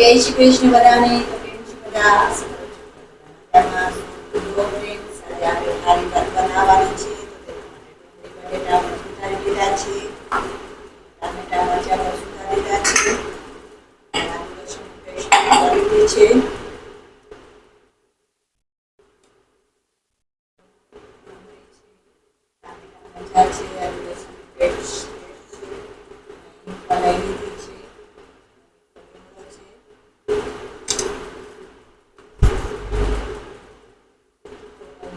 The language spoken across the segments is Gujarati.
જય શ્રી કૃષ્ણ બધાને, તો બનાવવાની છે બટેટા પણ સુધારી દીધા છે ટામેટા મરચાં પણ છે ટામેટા મરચાં છે આદુ લસણની પેસ્ટ છે હિંગ પણ લઈ લીધી છે લીમડો છે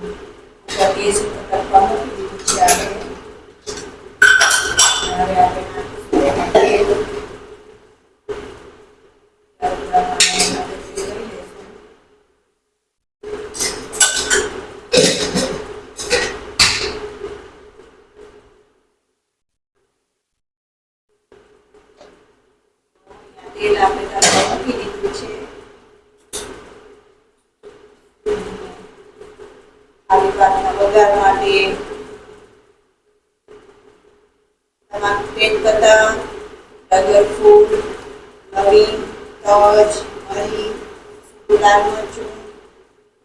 ગેસ ઉપર તપવા મૂકી દીધું છે આપણે નાખીશું એમાં તેલ ત્યાર પ્રમાણે આપણે તેલ લઈ લઈશું તેલ આપણે તળવા મૂકી દીધું છે આલુ વઘાર માટે તમાકુ તેજપત્તા ડગર ફૂલ, નવી તજ સૂકું લાલ મરચું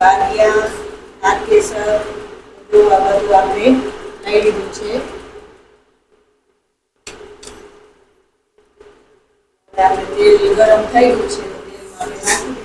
બાદિયા નાગકેસર, બધું આ બધું આપણે લઈ લીધું છે. આપણે તેલ ગરમ થઈ ગયું છે તેલમાં આપણે નાખી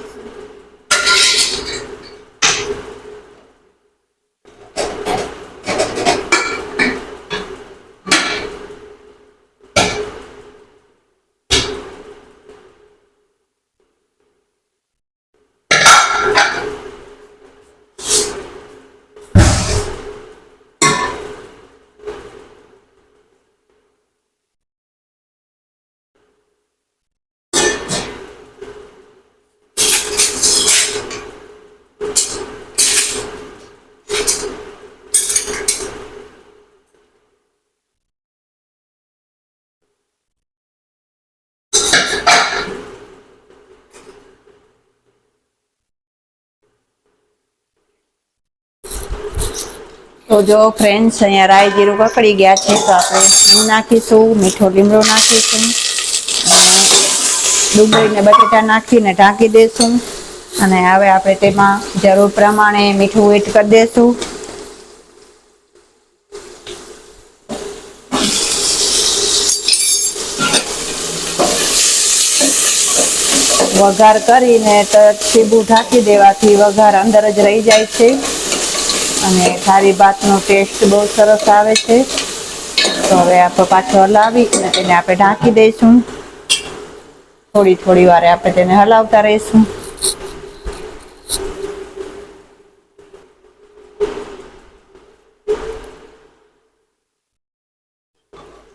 તો જો ફ્રેન્ડ્સ અહીંયા રાઈ જીરું કકડી ગયા છે, તો આપણે હિંગ નાખીશું, મીઠો લીમડો નાખીશું, અને ડુંગળી બટેટા નાખીને ઢાંકી દઈશું અને હવે આપણે તેમાં જરૂર પ્રમાણે મીઠું એડ કરી દઈશું વઘાર કરીને તો સીબું ઢાંકી દેવાથી વઘાર અંદર જ રહી જાય છે. અને ખારી ભાતનો ટેસ્ટ બહુ સરસ આવે છે. તો હવે આપણે પાછો હલાવી અને તેને આપણે ઢાંકી દઈશું. થોડી થોડી વારે આપણે તેને હલાવતા રહીશું.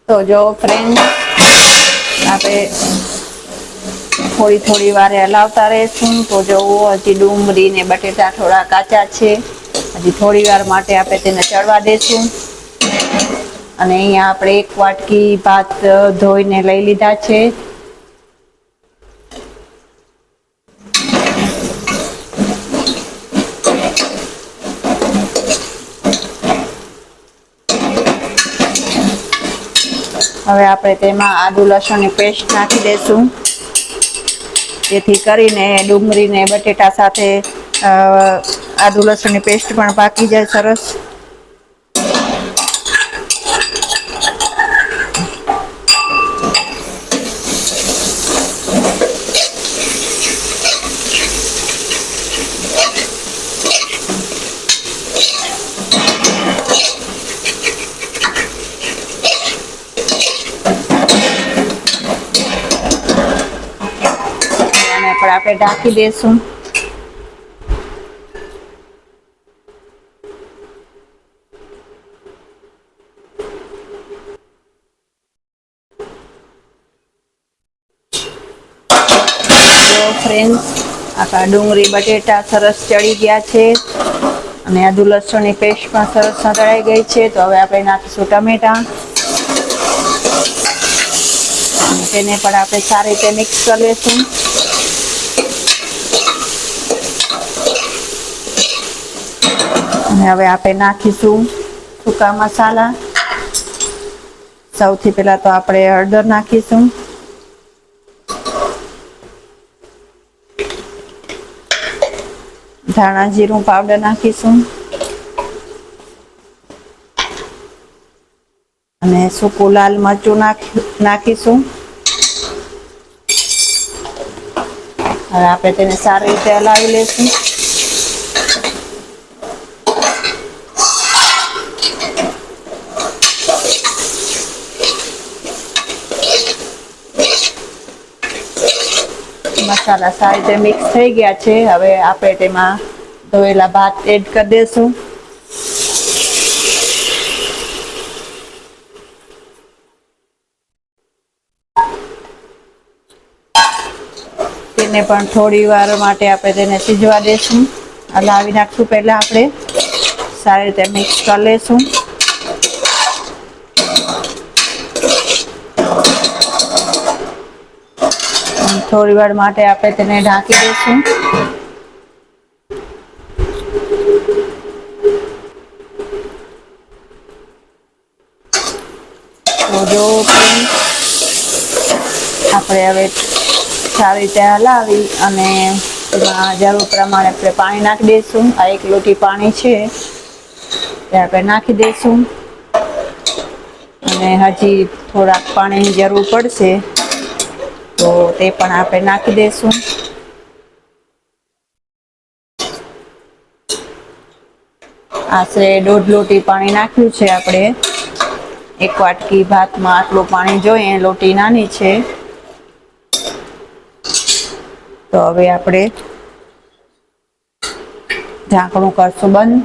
તો જો ફ્રેન્ડ આપણે થોડી થોડી વારે હલાવતા રહીશું. તો જોવો હજી ડુંગળી ને બટેટા થોડા કાચા છે. હજી થોડી વાર માટે આપણે તેને ચડવા દઈશું અને અહીંયા આપણે એક વાટકી ભાત ધોઈને લઈ લીધા છે. હવે આપણે તેમાં આદુ લસણની પેસ્ટ નાખી દઈશું જેથી કરીને ડુંગળીને બટેટા સાથે આદુ લસણની પેસ્ટ પણ પાકી જાય સરસ. આપણે ઢાંકી દઈશું ફ્રેન્ડ્સ આપણા ડુંગળી, બટેટા સરસ ચડી ગયા છે. અને આદુ લસણની પેસ્ટ પણ સરસ સંતળાઈ ગઈ છે. તો હવે આપણે નાખીશું ટમેટા. તેને પણ આપણે સારી રીતે મિક્સ કરી લઈશું. અને હવે આપણે નાખીશું સૂકા મસાલા. સૌથી પહેલા તો આપણે હળદર નાખીશું. ધાણા, જીરું, પાવડર નાખીશું. અને સૂકું લાલ મરચું નાખી, નાખીશું. હવે આપણે તેને સારી રીતે હલાવી લઈશું મસાલા સારી રીતે મિક્સ થઈ ગયા છે. હવે આપણે તેમાં ધોયેલા ભાત એડ કરી દેશું. તેને પણ થોડી વાર માટે આપણે તેને સિજવા દેશું. હલાવી નાખશું પહેલા આપણે. સારી રીતે મિક્સ કરી લેશું. થોડી વાર માટે આપણે તેને ઢાંકી દઈશું તો જો friends, આપણે હવે સારી રીતે હલાવી અને એમાં જરૂર પ્રમાણે આપણે પાણી નાખી દઈશું. આ એક લોટી પાણી છે. તે આપણે નાખી દઈશું. અને હજી થોડાક પાણીની જરૂર પડશે. તો તે પણ આપણે નાખી દઈશું. આશરે દોઢ લોટી પાણી નાખ્યું છે આપણે. એક વાટકી ભાતમાં આટલું પાણી જોઈએ. લોટી નાની છે. તો હવે આપણે ઢાંકણું કરશું બંધ.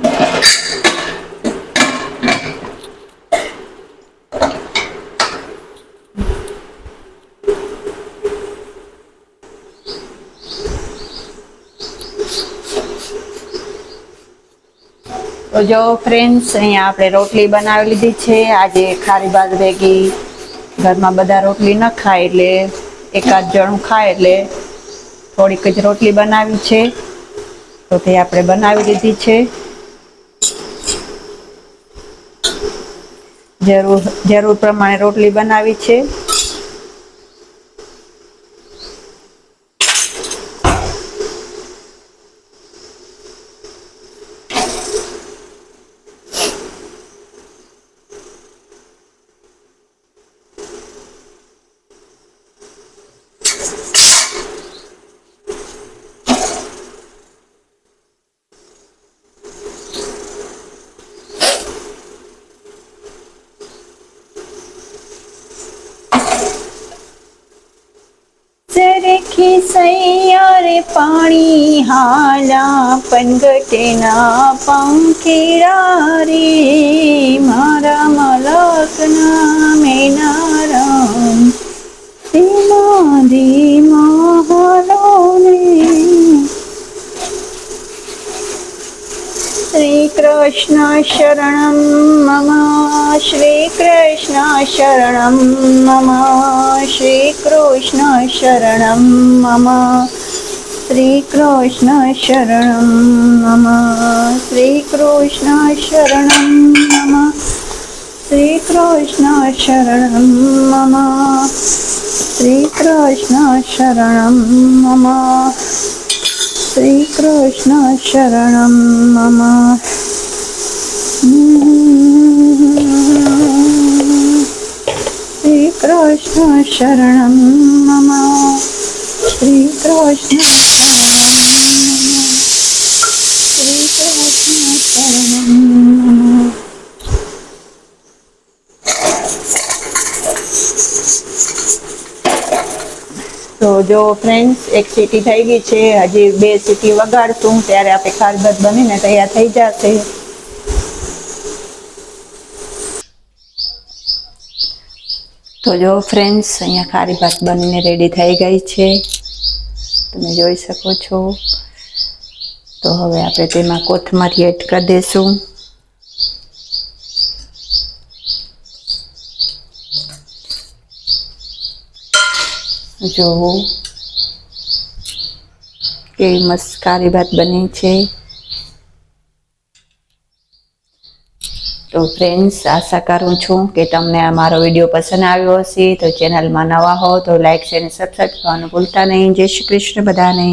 તો જો ફ્રેન્ડ્સ અહીંયા આપણે રોટલી બનાવી લીધી છે. આજે ખારી ભાત ભેગી. ઘરમાં બધા રોટલી ન ખાય એટલે એકાદ જણું ખાય એટલે થોડીક જ રોટલી બનાવી છે. તો તે આપણે બનાવી લીધી છે. જરૂર જરૂર પ્રમાણે રોટલી બનાવી છે. સૈયારે પાણી હાલા પનગટેના પંખીરા રે. મારા મલકના મેનારામ કૃષ્ણ શરણમ મમ શ્રી કૃષ્ણ શરણમ મમ શ્રી કૃષ્ણ શરણમ મમ શ્રી કૃષ્ણ શરણમ મમ શ્રી કૃષ્ણ શરણમ મમ શ્રી કૃષ્ણ શરણમ મમ શ્રી કૃષ્ણ શરણમ મમ શ્રી કૃષ્ણ કૃષ્ણ શરણ મમ. શ્રી કૃષ્ણ શ્રી કૃષ્ણ શરણ તો જો ફ્રેન્ડ્સ એક સીટી થઈ ગઈ છે. હજી બે સીટી વગાડશું. ત્યારે આપણે ખારબત બનીને તૈયાર થઈ જશે. તો જો ફ્રેન્ડ્સ અહીંયા ખારી ભાત બનીને રેડી થઈ ગઈ છે. તમે જોઈ શકો છો. તો હવે આપણે તેમાં કોથમરી એડ કરી દઈશું જોવું કેવી મસ્ત કારી ભાત બની છે. તો ફ્રેન્ડ્સ આશા કરું છું કે તમને આ મારો વીડિયો પસંદ આવ્યો હશે તો ચેનલમાં નવા હો તો લાઇક શેર અને સબસ્ક્રાઈબ કરવાનું ભૂલતા નહીં. જય શ્રી કૃષ્ણ બધાને.